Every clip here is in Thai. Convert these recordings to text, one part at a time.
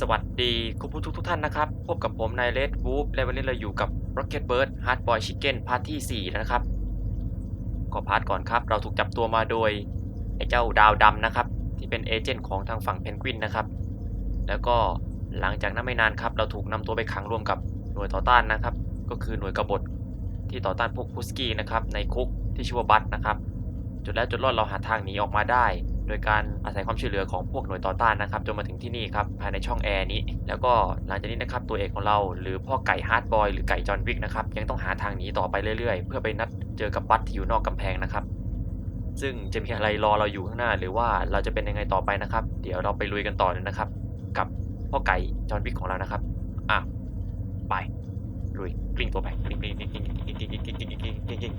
สวัสดีคุณผู้ทุกทุกท่านนะครับ พบกับผมนายเลดวูฟและวันนี้เราอยู่กับ Rocket Bird Hard Boy Chicken พาร์ทที่ 4 นะครับ ก็พาร์ทก่อนครับ เราถูกจับตัวมาโดย ไอ้เจ้าดาวดำนะครับ ที่เป็นเอเจนต์ของทางฝั่งเพนกวินนะครับ แล้วก็หลังจากนั้นไม่นานครับ เราถูกนำตัวไปขังรวมกับหน่วยต่อต้านนะครับ ก็คือหน่วยกบฏที่ต่อต้านพวกพุสกี้นะครับในคุกที่ชื่อว่าบัตนะครับ จนแล้วจนรอดเราหาทางหนีออกมาได้ โดยการอาศัยความช่วยเหลือของพวกหน่วยต่อต้านนะครับจนมาถึงที่นี่ครับภายในช่องแอร์นี้ แล้วก็หลังจากนี้นะครับตัวเอกของเราหรือพ่อไก่ฮาร์ดบอยหรือไก่จอห์นวิกนะครับยังต้องหาทางหนีต่อไปเรื่อยๆ เพื่อไปนัดเจอกับบัตที่อยู่นอกกำแพงนะครับ ซึ่งจะมีอะไรรอเราอยู่ข้างหน้า หรือว่าเราจะเป็นยังไงต่อไปนะครับ เดี๋ยวเราไปลุยกันต่อเลยนะครับ กับพ่อไก่จอห์นวิกของเรานะครับอะไปลุยกลิ้งตัวไปกลิ้งกลิ้งกลิ้งกลิ้งกลิ้งกลิ้งกลิ้งกลิ้งกลิ้งกลิ้งกลิ้ง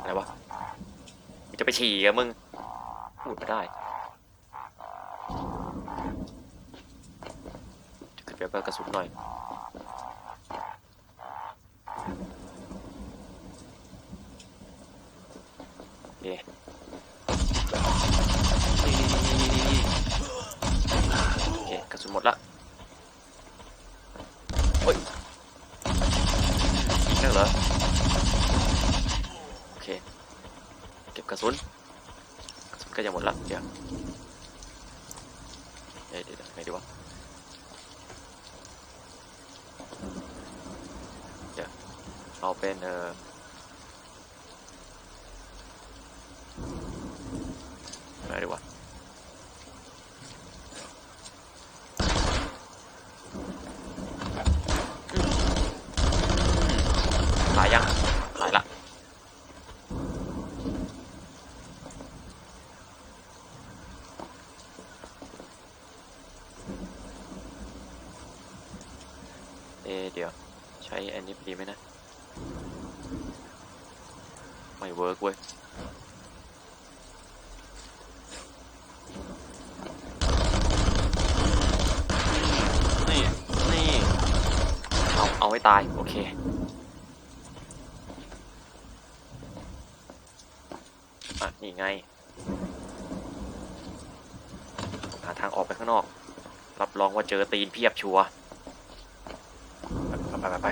อะไรวะมึงจะ ไปฉี่กับมึง พูดไม่ได้จะขึ้นไปเอากระสุนหน่อยโอเนี่โอเคกระสุนหมดละเฮ้ยอีกนั่นเหรอ โอเค เกระสุนกระสุนก็จะหมดละเดี๋ยวเดี๋ยวไงดีวะเดี๋ยวเอาเป็นเอออะไรดีวะ ขายยัง ขายละ เอเดี๋ยว ใช้อันนี้ดีไหมนะ ไม่เวิร์กเว้ยนี่นี่เอาเอาไว้ตาย โอเคอะนี่ไง หาทางออกไปข้างนอก รับรองว่าเจอตีนเพียบชัวร์ ไปไปไปไป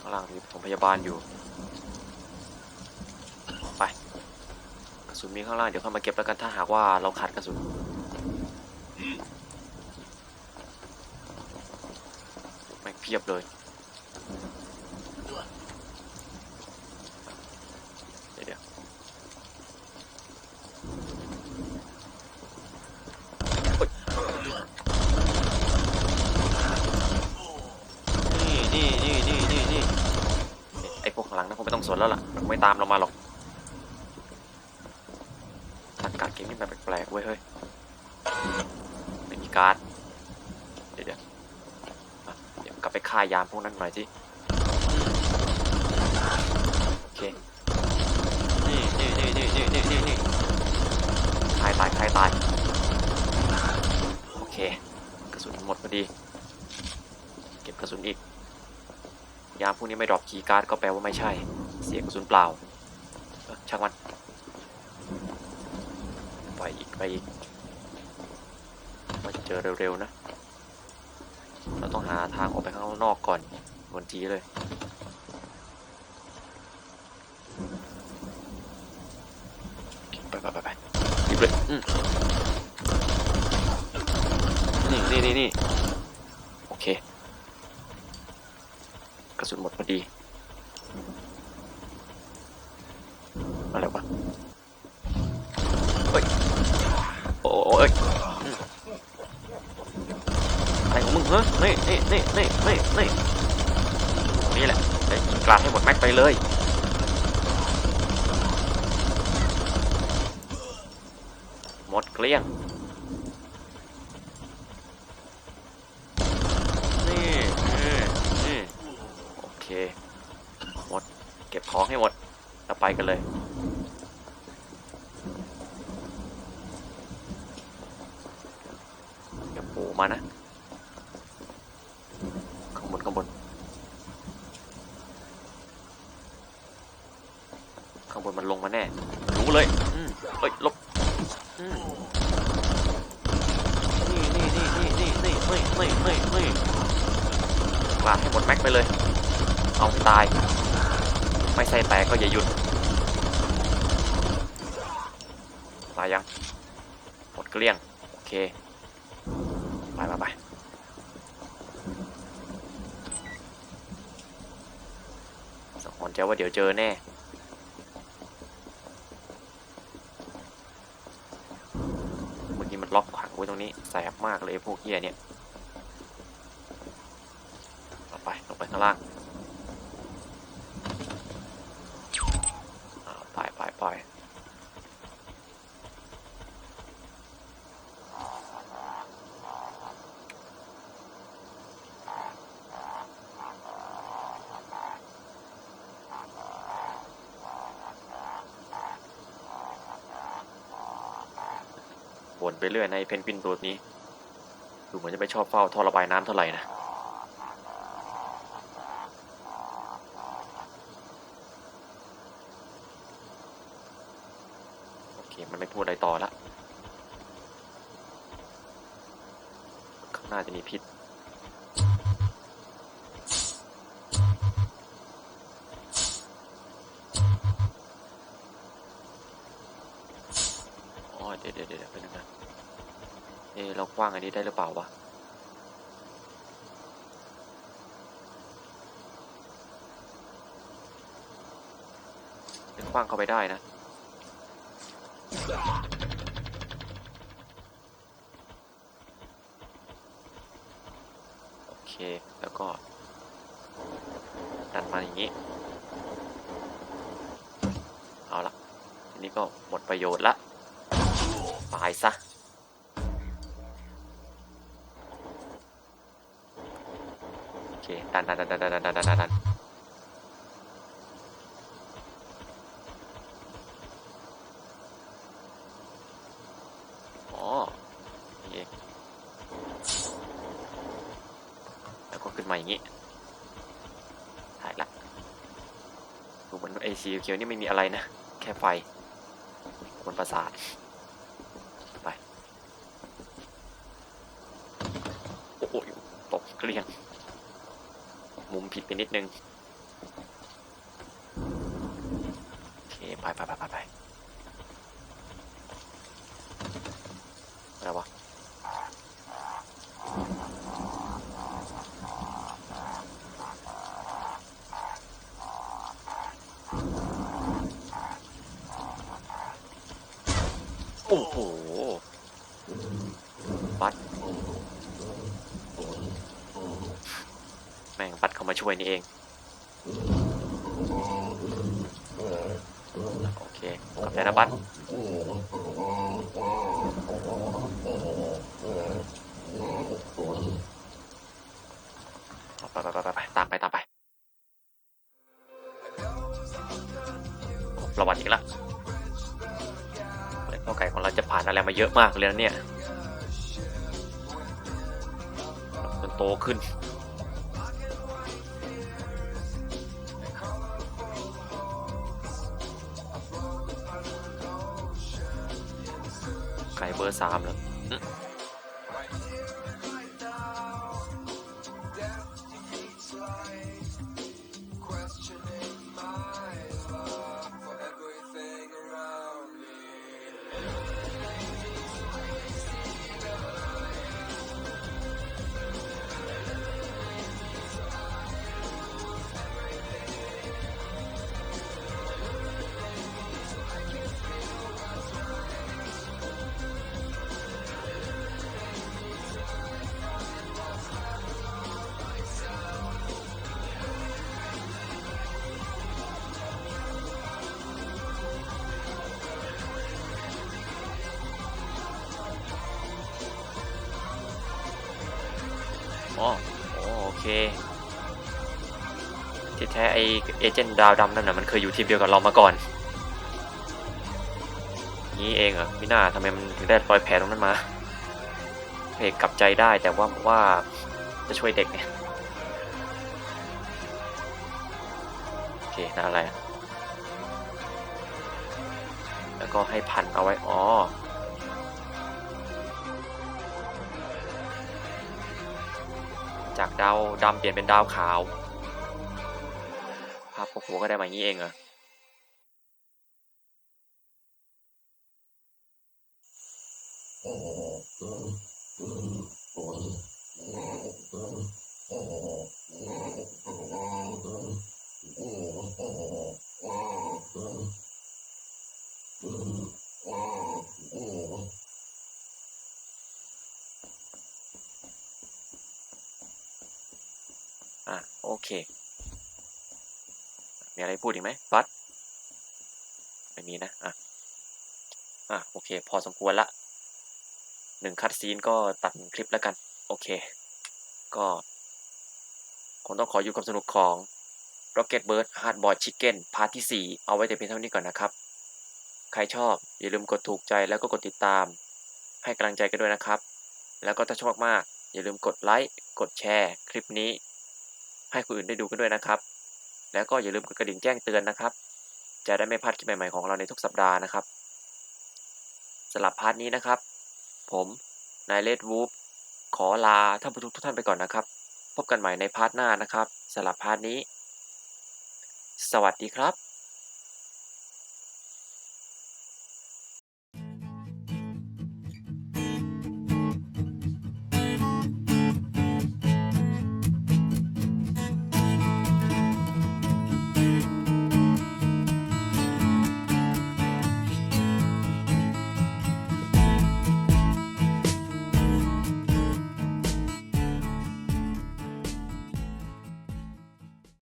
ข้างล่างมีผมพยาบาลอยู่ ไปกระสุนมีข้างล่างเดี๋ยวเข้ามาเก็บแล้วกันถ้าหากว่าเราขาดกระสุนไม่เพียบเลย เดี๋ยวเดี๋ยวเฮ้ยนี่นี่นี่นี่นี่นี่ไอพวกข้างหลังนะคง ไม่ต้องสนแล้วล่ะ มันไม่ตามเรามาหรอกตัดการเกมนี่แบบแปลกๆเว้ยเฮ้ย ไม่มีการ์ด เดี๋ยวเดี๋ยวเดี๋ยวกลับไปฆ่ายามพวกนั้นหน่อยสิโอเค นี่นี่นี่นี่นี่นี่นี่นี่ตายตายตายตาย โอเค กระสุนหมดพอดี เก็บกระสุนอีกยามพวกนี้ไม่ดรอปคีย์การ์ดก็แปลว่าไม่ใช่ เสียกระสุนเปล่าช่างมันไปอีกไปอีกว่าจะเจอเร็วๆนะ เราต้องหาทางออกไปข้างนอกก่อนบนจีเลยไปไปไปไปหยิบเลยอืมนี่นี่นี่นี่โอเค กระสุนหมดพอดี โอ้โอ้ยอืมอะไรของมึงฮะนี่นี่นี่นี่นี่นี่นี่แหละไอ้กลาดให้หมดแม็กไปเลยหมดเกลี้ยงนี่นี่นี่โอเคหมดเก็บของให้หมดแล้วไปกันเลยอย่าโผล่ มานะ ข้างบนข้างบน ข้างบนมันลงมาแน่ รู้เลย อืมเอ้ยลบอืมนี่นี่นี่นี่นี่นี่นี่นี่นี่นี่ลาให้หมดแม็กไปเลย เอาตาย ไม่ใส่แตกก็อย่าหยุดตายยัง หมดเกลี้ยง โอเค ไปไปไปสังหรณ์ใจว่าเดี๋ยวเจอแน่เมื่อกี้มันล็อกขังไว้ตรงนี้แสบมากเลยพวกเฮียเนี่ยลงไปลงไปข้างล่างอ่าไปไปไป นไปเรื่อยในเพนกวินตัวนี้ ดูเหมือนจะไม่ชอบเฝ้าท่อระบายน้ำเท่าไหร่นะโอเคมันไม่พูดอะไรต่อละข้างหน้าจะมีพิษ เอะเราคว้างอันนี้ได้หรือเปล่าวะคว้างเข้าไปได้นะ โอเค แล้วก็ ดันมาอย่างนี้ เอาละทีนี้ก็หมดประโยชน์ละ ตายซะ ดันดันดันดันดันดันดันดันดันอ๋อนี่เองแล้วก็ขึ้นมาอย่างนี้ถ่ายละดูเหมือนไอซีเขียวนี่ไม่มีอะไรนะ แค่ไฟบนประสาทไป โอ้โหตกเกลี้ยง มุมผิดไปนิดนึง โอเค ไปไปไปไปไปอะไรวะ โอ้โห บัต แม่งบัตเข้ามาช่วยนี่เอง โอเคขอบใจนะบัตไปไปไปไปไปตามไปตามไป ประวัติอีกแล้วเพ่อไก่ของเราจะผ่านอะไรมาเยอะมากเลยนะเนี่ยจนโตขึ้น เบอร์สามแล้ว ที่แท้ไอเอเจนต์ดาวดำนั่นน่ะมันเคยอยู่ทีมเดียวกับเรามาก่อน นี้เองเหรอมิน่าทำไมมันถึงได้รอยแผลตรงนั้นมาเพกกลับใจได้แต่ว่าว่าจะช่วยเด็กเนี่ยโอเคน่าอะไร แล้วก็ให้พันเอาไว้ อ๋อ จากดาวดำเปลี่ยนเป็นดาวขาว ภาพพวกหัวก็ได้มาอย่างนี้เองเหรอ เค มีอะไรพูดอีกไหมบัสไม่มีนะอะอะโอเค พอสมควรละหนึ่งคัดซีนก็ตัดคลิปแล้วกัน โอเค ก็คงต้องขออยู่กับสนุกของ Rocket Bird Hard Boy Chicken พาร์ทที่ 4 เอาไว้แต่เพียงเท่านี้ก่อนนะครับ ใครชอบอย่าลืมกดถูกใจแล้วก็กดติดตาม ให้กำลังใจกันด้วยนะครับ แล้วก็ถ้าชอบมาก อย่าลืมกดไลค์ กดแชร์ คลิปนี้ ให้คนอื่นได้ดูกันด้วยนะครับ แล้วก็อย่าลืมกดกระดิ่งแจ้งเตือนนะครับ จะได้ไม่พลาดคลิปใหม่ๆของเราในทุกสัปดาห์นะครับสำหรับพาร์ทนี้นะครับ ผมนายเลดวูฟขอลาท่านผู้ชมทุกท่านไปก่อนนะครับ พบกันใหม่ในพาร์ทหน้านะครับสำหรับพาร์ทนี้ สวัสดีครับ